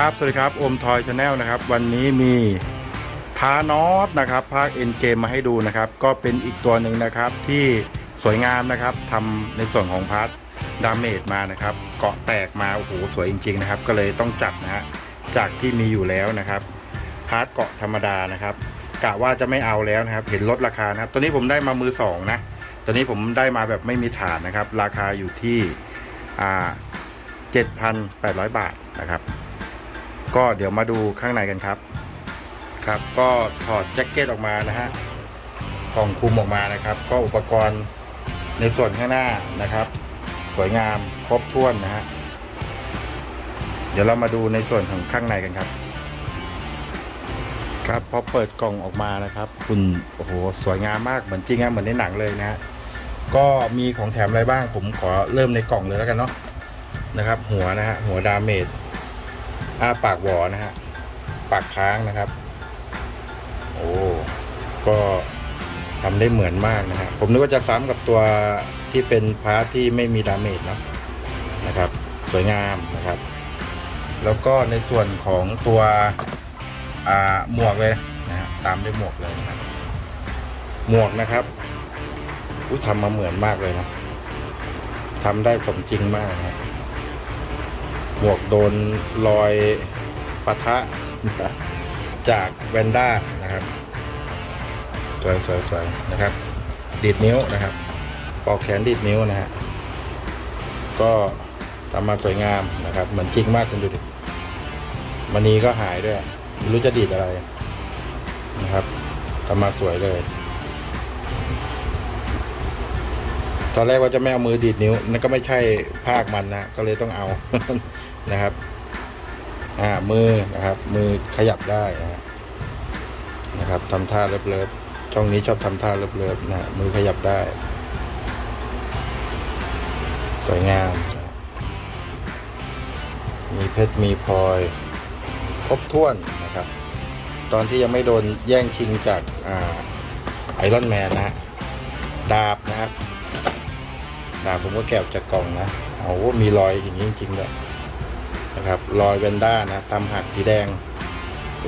ครับ สวัสดีครับอมทอยชาแนลนะครับ วันนี้มีพานอสนะครับ ภาคเอ็นเกมมาให้ดูนะครับ ก็เป็นอีกตัวหนึ่งนะครับที่สวยงามนะครับทำในส่วนของพาร์ทดาเมจมานะครับ เกาะแตกมา โอ้โห สวยจริง ๆ นะครับ ก็เลยต้องจัดนะฮะจากที่มีอยู่แล้วนะครับ พาร์ทเกาะธรรมดานะครับกะว่าจะไม่เอาแล้วนะครับ เห็นลดราคานะครับตัวนี้ผมได้มามือสองนะตัวนี้ผมได้มาแบบไม่มีฐานนะครับ ราคาอยู่ที่อ่า7,800 บาทนะครับ ก็เดี๋ยวมาดูข้างในกันครับ ครับ ก็ถอดแจ็คเก็ตออกมานะฮะกล่องคลุมออกมานะครับ ก็อุปกรณ์ในส่วนข้างหน้านะครับ สวยงามครบถ้วนนะฮะเดี๋ยวเรามาดูในส่วนของข้างในกันครับ ครับพอเปิดกล่องออกมานะครับ คุณโอ้โหสวยงามมากเหมือนจริงอะเหมือนในหนังเลยนะฮะก็มีของแถมอะไรบ้างผมขอเริ่มในกล่องเลยแล้วกันเนาะนะครับ หัวนะฮะหัวดาเมจ อ้าปากหวอนะฮะ ปากค้างนะครับ โอ้ ก็ทำได้เหมือนมากนะฮะ ผมนึกว่าจะซ้ำกับตัวที่เป็นพาร์ทที่ไม่มีดาเมจเนาะนะครับ สวยงามนะครับ แล้วก็ในส่วนของตัวอาหมวกเลยนะฮะตามด้วยหมวกเลยนะครับ หมวกนะครับอุ้ยทำมาเหมือนมากเลยนะทำได้สมจริงมากนะฮะหม วกโดนรอยปะทะจากแวนด้านะครับ สวยสวยสวยนะครับ ดีดนิ้วนะครับปอกแขนดีดนิ้วนะฮะ ก็ทำมาสวยงามนะครับ เหมือนจริงมากคุณดูดิมันนีก็หายด้วยไม่รู้จะดีดอะไรนะครับทำมาสวยเลย ตอนแรกว่าจะไม่เอามือดีดนิ้ว นั่นก็ไม่ใช่ภาคมันนะ ก็เลยต้องเอา นะครับอ่ามือนะครับ มือขยับได้นะนะครับทำท่าเลิฟๆช่องนี้ชอบทำท่าเลิฟๆนะมือขยับได้สวยงามนะมีเพชรมีพลอยครบถ้วนนะครับ ตอนที่ยังไม่โดนแย่งชิงจากไอรอนแมนนะฮะดาบนะครับดาบผมก็แกะจากกล่องนะโอ้โหมีรอยอย่างนี้จริงๆเลย นะครับ รอยเวนด้านะทำหักสีแดง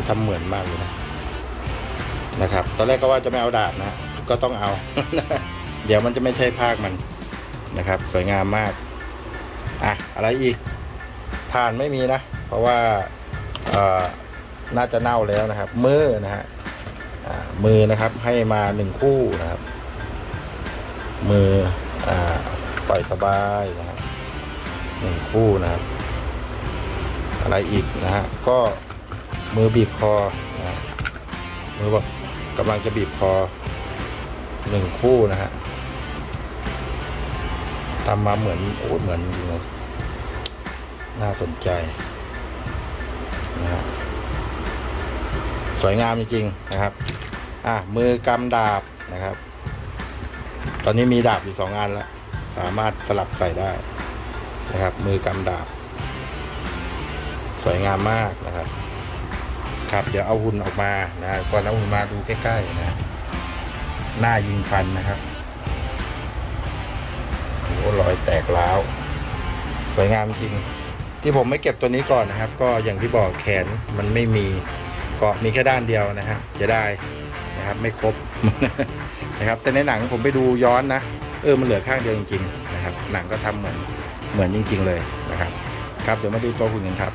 ทำเหมือนมากเลยนะนะครับ ตอนแรกก็ว่าจะไม่เอาดาบนะก็ต้องเอา เดี๋ยวมันจะไม่ใช่ภาคมันนะครับ สวยงามมาก อะ อะไรอีกผ่านไม่มีนะ เพราะว่าน่าจะเน่าแล้วนะครับ มือนะฮะมือนะครับให้มาหนึ่งคู่นะครับ มืออ่าปล่อยสบายนะครับหนึ่งคู่นะครับ อะไรอีกนะฮะก็มือบีบคอนะมือแบบกำลังจะบีบคอหนึ่งคู่นะฮะทำมาเหมือนโอ้เหมือนน่าสนใจนะฮะสวยงามจริงๆนะครับ อะมือกำดาบนะครับ ตอนนี้มีดาบอยู่สองอันแล้ว สามารถสลับใส่ได้นะครับ มือกำดาบ วยงามมากนะครับครับเดี๋ยวเอาหุ่นออกมานะก่อนเอาหุ่นมาดูใกล้ๆนะหน้ายิงฟันนะครับโอ้โหรอยแตกร้าวสวยงามจริง ที่ผมไม่เก็บตัวนี้ก่อนนะครับ ก็อย่างที่บอกแขนมันไม่มีเกาะมีแค่ด้านเดียวนะฮะจะได้นะครับไม่ครบนะครับ แต่ในหนังผมไปดูย้อนนะเออมันเหลือข้างเดียวจริงๆนะครับ หนังก็ทำเหมือนเหมือนจริง ๆ เลยนะครับ ครับเดี๋ยวมาดูตัวหุ่นกันครับ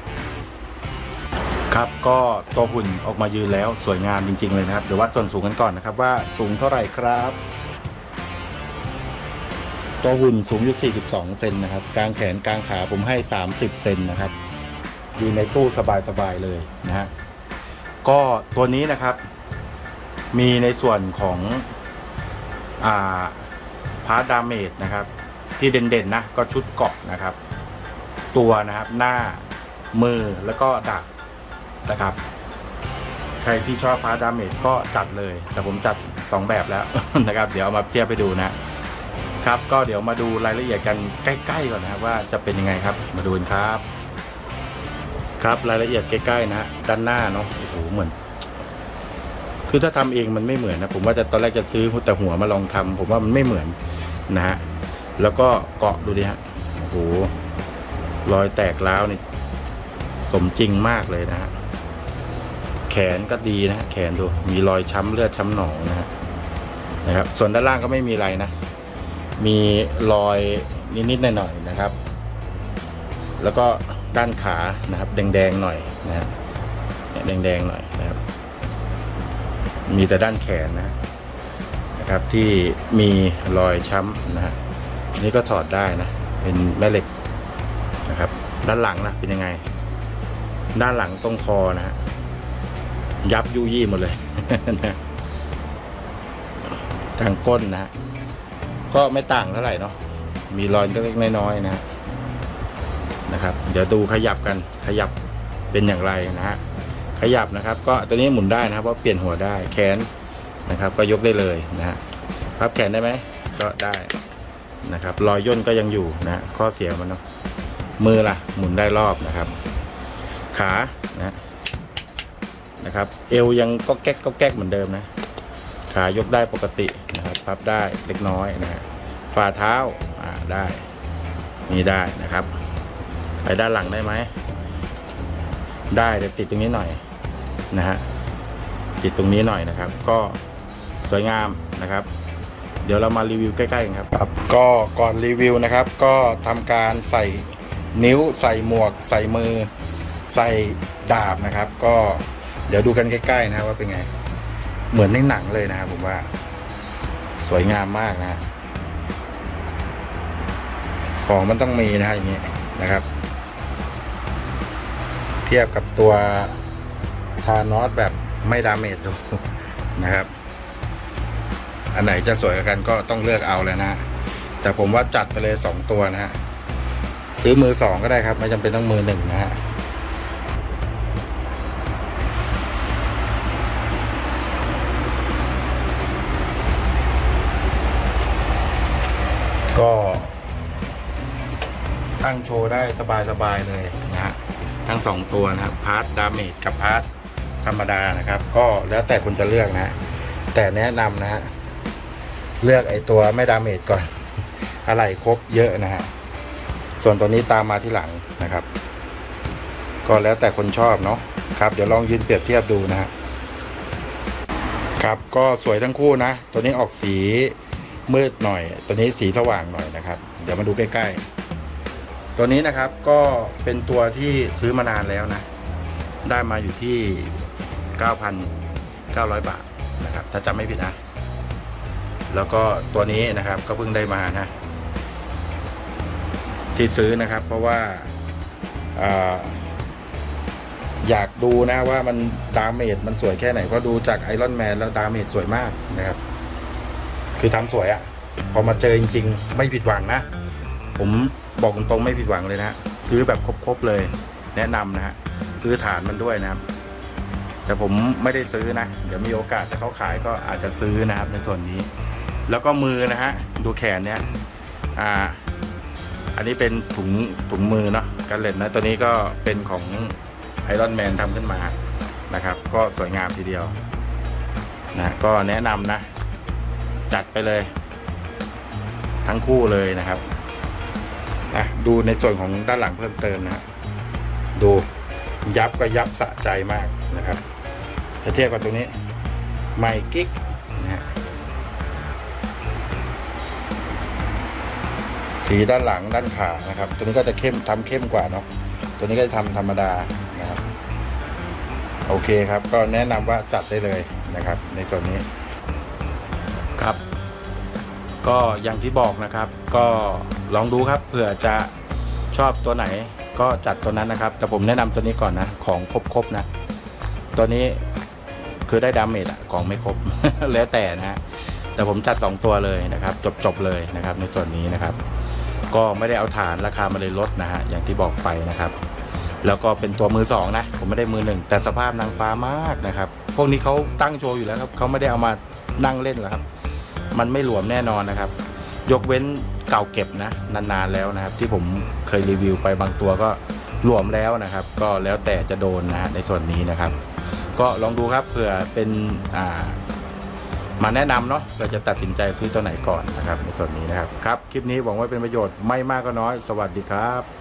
ครับก็ตัวหุ่นออกมายืนแล้วสวยงามจริง ๆ เลยนะครับเดี๋ยววัดส่วนสูงกันก่อนนะครับ ว่าสูงเท่าไหร่ครับ ตัวหุ่นสูงอยู่ 42 เซนนะครับ กลางแขนกลางขาผมให้ 30 เซนนะครับ อยู่ในตู้สบายๆเลยนะฮะก็ตัวนี้นะครับ มีในส่วนของอ่าพาร์ดาเมจนะครับ ที่เด่นๆนะก็ชุดเกาะนะครับ ตัวนะครับหน้ามือแล้วก็ดาบ นะครับ ใครที่ชอบพาร์ดาเมจก็จัดเลย แต่ผมจัด 2 แบบแล้วนะครับ เดี๋ยวเอามาเทียบไปดูนะครับ ก็เดี๋ยวมาดูรายละเอียดกันใกล้ ๆ ก่อนนะครับว่าจะเป็นยังไงครับ มาดูกันครับ ครับรายละเอียดใกล้ๆนะฮะด้านหน้าเนาะโอ้โหเหมือนคือถ้าทำเองมันไม่เหมือนนะผมว่าจะตอนแรกจะซื้อแต่หัวมาลองทำผมว่ามันไม่เหมือนนะฮะแล้วก็เกาะดูดิฮะโอ้โหรอยแตกร้าวนี่สมจริงมากเลยนะฮะ แขนก็ดีนะ แขนดู มีรอยช้ำเลือดช้ำหนองนะฮะนะครับ ส่วนด้านล่างก็ไม่มีอะไรนะ มีรอยนิดๆหน่อยๆนะครับ แล้วก็ด้านขานะครับ แดงๆหน่อยนะฮะแดงๆหน่อยนะครับ มีแต่ด้านแขนนะนะครับที่มีรอยช้ำนะฮะนี่ก็ถอดได้นะ เป็นแม่เหล็กนะครับ ด้านหลังนะเป็นยังไง ด้านหลังตรงคอนะฮะ ยับยุยี่หมดเลยนะทางก้นนะก็ไม่ต่างเท่าไหร่เนาะมีรอยเล็กๆน้อยๆนะนะครับ เดี๋ยวดูขยับกันขยับเป็นอย่างไรนะฮะขยับนะครับ ก็ตัวนี้หมุนได้นะครับเพราะเปลี่ยนหัวได้แขนนะครับ ก็ยกได้เลยนะฮะพับแขนได้ไหมก็ได้นะครับ รอยย่นก็ยังอยู่นะข้อเสียมันเนาะมือล่ะ หมุนได้รอบนะครับ ขานะ นะครับ เอวยังก็แก๊กก็แก๊กเหมือนเดิมนะ ขายกได้ปกตินะครับ พับได้เล็กน้อยนะฮะฝ่าเท้าอ่าได้ นี่ได้นะครับ ไปด้านหลังได้ไหม ได้เดี๋ยวติดตรงนี้หน่อยนะฮะ ติดตรงนี้หน่อยนะครับ ก็สวยงามนะครับเดี๋ยวเรามารีวิวใกล้ๆกันครับครับ ก็ก่อนรีวิวนะครับ ก็ทำการใส่นิ้วใส่หมวก ใส่มือ ใส่ดาบนะครับ ก็ เดี๋ยวดูกันใกล้ๆนะครับว่าเป็นไง เหมือนในหนังเลยนะครับผมว่า สวยงามมากนะฮะของมันต้องมีนะฮะอย่างนี้นะครับ เทียบกับตัวทานอสแบบไม่ดาเมจดูนะครับ อันไหนจะสวยกันก็ต้องเลือกเอาเลยนะ แต่ผมว่าจัดไปเลยสองตัวนะฮะซื้อมือสองก็ได้ครับ ไม่จำเป็นต้องมือหนึ่งนะฮะ ก็ตั้งโชว์ได้สบายๆเลยนะฮะทั้งสองตัวนะครับพาร์ทดาเมจกับพาร์ทธรรมดานะครับ ก็แล้วแต่คุณจะเลือกนะฮะแต่แนะนำนะฮะเลือกไอตัวไม่ดาเมจก่อน อะไรครบเยอะนะฮะส่วนตัวนี้ตามมาที่หลังนะครับ ก็แล้วแต่คนชอบเนาะครับ เดี๋ยวลองยืนเปรียบเทียบดูนะฮะครับก็สวยทั้งคู่นะ ตัวนี้ออกสี มืดหน่อย ตัวนี้สีสว่างหน่อยนะครับ เดี๋ยวมาดูใกล้ ๆ ตัวนี้นะครับก็เป็นตัวที่ซื้อมานานแล้วนะ ได้มาอยู่ที่ 9,900 บาทนะครับ ถ้าจำไม่ผิดนะ แล้วก็ตัวนี้นะครับก็เพิ่งได้มานะ ที่ซื้อนะครับ เพราะว่าอาอยากดูนะว่ามันดาเมจมันสวยแค่ไหนเพราะดูจากไอรอนแมนแล้วดาเมจสวยมากนะครับ คือทำสวยอะ่ะ พอมาเจอจริง ๆ ไม่ผิดหวังนะ ผมบอกตรงๆไม่ผิดหวังเลยนะซื้อแบบครบๆเลย แนะนำนะฮะซื้อฐานมันด้วยนะครับ แต่ผมไม่ได้ซื้อนะ เดี๋ยวมีโอกาสถ้าเขาขายก็อาจจะซื้อนะครับ ในส่วนนี้ แล้วก็มือนะฮะดูแขนเนี่ยอ่าอันนี้เป็นถุงถุงมือเนาะกันเล็ตนะ ตัวนี้ก็เป็นของไอรอนแมนทำขึ้นมานะครับ ก็สวยงามทีเดียวนะก็แนะนำนะ จัดไปเลย ทั้งคู่เลยนะครับอะดูในส่วนของด้านหลังเพิ่มเติมนะฮะดูยับก็ยับสะใจมากนะครับถ้าเทียบกับตรงนี้ไมกิ๊กนะฮะสีด้านหลังด้านขานะครับ ตัวนี้ก็จะเข้มทำเข้มกว่าเนาะตัวนี้ก็จะทำธรรมดานะครับ โอเคครับ ก็แนะนำว่าจัดได้เลยนะครับ ในส่วนนี้ ก็อย่างที่บอกนะครับ ก็ลองดูครับเผื่อจะชอบตัวไหนก็จัดตัวนั้นนะครับ แต่ผมแนะนำตัวนี้ก่อนนะ ของครบๆนะ ตัวนี้คือได้ดาเมจอะของไม่ครบ แล้วแต่นะฮะแต่ผมจัด 2 ตัวเลยนะครับ จบๆเลยนะครับ ในส่วนนี้นะครับ ก็ไม่ได้เอาฐานราคามาเลยลดนะฮะอย่างที่บอกไปนะครับ แล้วก็เป็นตัวมือสองนะ ผมไม่ได้มือหนึ่งแต่สภาพนางฟ้ามากนะครับ พวกนี้เขาตั้งโชว์อยู่แล้วครับเขาไม่ได้เอามานั่งเล่นหรอกครับ มันไม่หลวมแน่นอนนะครับ ยกเว้นเก่าเก็บนะนานๆแล้วนะครับ ที่ผมเคยรีวิวไปบางตัวก็หลวมแล้วนะครับ ก็แล้วแต่จะโดนนะฮะในส่วนนี้นะครับ ก็ลองดูครับเผื่อเป็นอ่ามาแนะนำเนาะเราจะตัดสินใจซื้อตัวไหนก่อนนะครับ ในส่วนนี้นะครับครับ คลิปนี้หวังว่าเป็นประโยชน์ไม่มากก็น้อย สวัสดีครับ